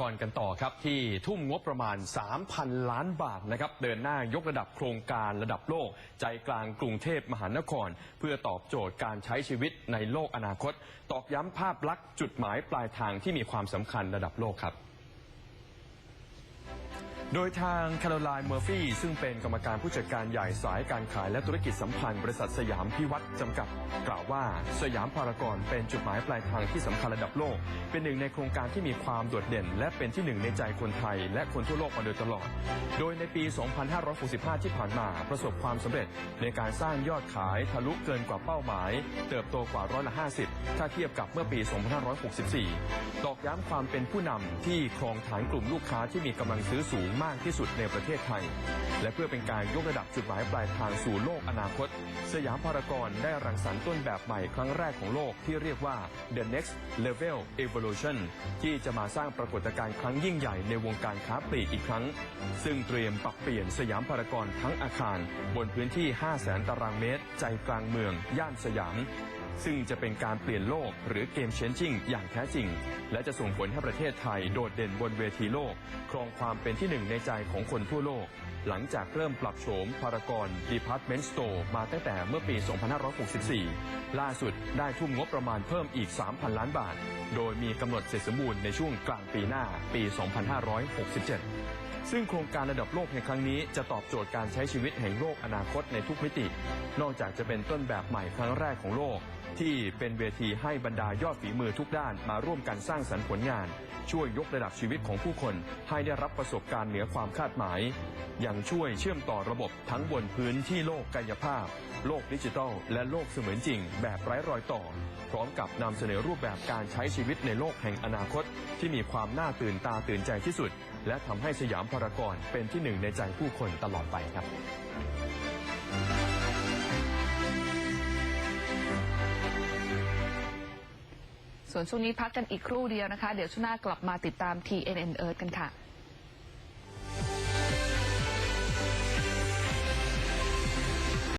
ก่อนกันต่อครับที่ทุ่มงบประมาณ 3,000 ล้านบาทนะครับเดินหน้ายกระดับโครงการระดับโลก ใจกลางกรุงเทพมหานคร เพื่อตอบโจทย์การใช้ชีวิตในโลกอนาคต ตอกย้ำภาพลักษณ์จุดหมายปลายทางที่มีความสำคัญระดับโลกครับ โดยทางแคโรไลน์เมอร์ฟี่ซึ่งเป็นกรรมการผู้จัดการใหญ่สายการขายและธุรกิจสัมพันธ์บริษัทสยามพิวัตรจำกัด กล่าวว่าสยามพารากอนเป็นจุดหมายปลายทางที่สำคัญระดับโลก เป็นหนึ่งในโครงการที่มีความโดดเด่น และเป็นที่หนึ่งในใจคนไทย และคนทั่วโลกมาโดยตลอด โดยในปี 2565 ที่ผ่านมาประสบความสำเร็จ ในการสร้างยอดขายทะลุเกินกว่าเป้าหมาย เติบโตกว่าร้อยละ 50 ถ้าเทียบกับเมื่อปี 2564 ตอกย้ำความเป็นผู้นำที่ครองฐานกลุ่มลูกค้าที่มีกำลังซื้อสูงมากที่สุดในประเทศไทย และเพื่อเป็นการยกระดับจุดหมายปลายทางสู่โลกอนาคต สยามพารากอนได้รังสรรค์ต้นแบบใหม่ครั้งแรกของโลกที่เรียกว่า The Next Level Evolution ที่จะมาสร้างปรากฏการณ์ครั้งยิ่งใหญ่ในวงการค้าปลีกอีกครั้ง ซึ่งเตรียมปรับเปลี่ยนสยามพารากอนทั้งอาคาร บนพื้นที่ 5 0 0แสนตารางเมตร ใจกลางเมือง ย่านสยาม ซึ่งจะเป็นการเปลี่ยนโลกหรือเกมเชนจิ่งอย่างแท้จริง และจะส่งผลให้ประเทศไทยโดดเด่นบนเวทีโลก ครองความเป็นที่หนึ่งในใจของคนทั่วโลก หลังจากเริ่มปรับโฉมพารากอนดีพาร์ตเมนต์สโตมาตั้งแต่เมื่อปี 2564 ล่าสุดได้ทุ่มงบประมาณเพิ่มอีก 3,000 ล้านบาท โดยมีกำหนดเสร็จสมบูรณ์ในช่วงกลางปีหน้าปี 2567ซึ่งโครงการระดับโลกในครั้งนี้จะตอบโจทย์การใช้ชีวิตแห่งโลกอนาคตในทุกมิติ นอกจากจะเป็นต้นแบบใหม่ครั้งแรกของโลก ที่เป็นเวทีให้บรรดายอดฝีมือทุกด้านมาร่วมกันสร้างสรรค์ผลงาน ช่วยยกระดับชีวิตของผู้คนให้ได้รับประสบการณ์เหนือความคาดหมาย ยังช่วยเชื่อมต่อระบบทั้งบนพื้นที่โลกกายภาพ โลกดิจิทัล และโลกเสมือนจริง แบบไร้รอยต่อ พร้อมกับนำเสนอรูปแบบการใช้ชีวิตในโลกแห่งอนาคต ที่มีความน่าตื่นตาตื่นใจที่สุด และทำให้สยามพารากอนเป็นที่หนึ่งในใจผู้คนตลอดไปครับ ส่วนช่วงนี้พักกันอีกครู่เดียวนะคะ เดี๋ยวช่วงหน้ากลับมาติดตาม TNN Earth กันค่ะ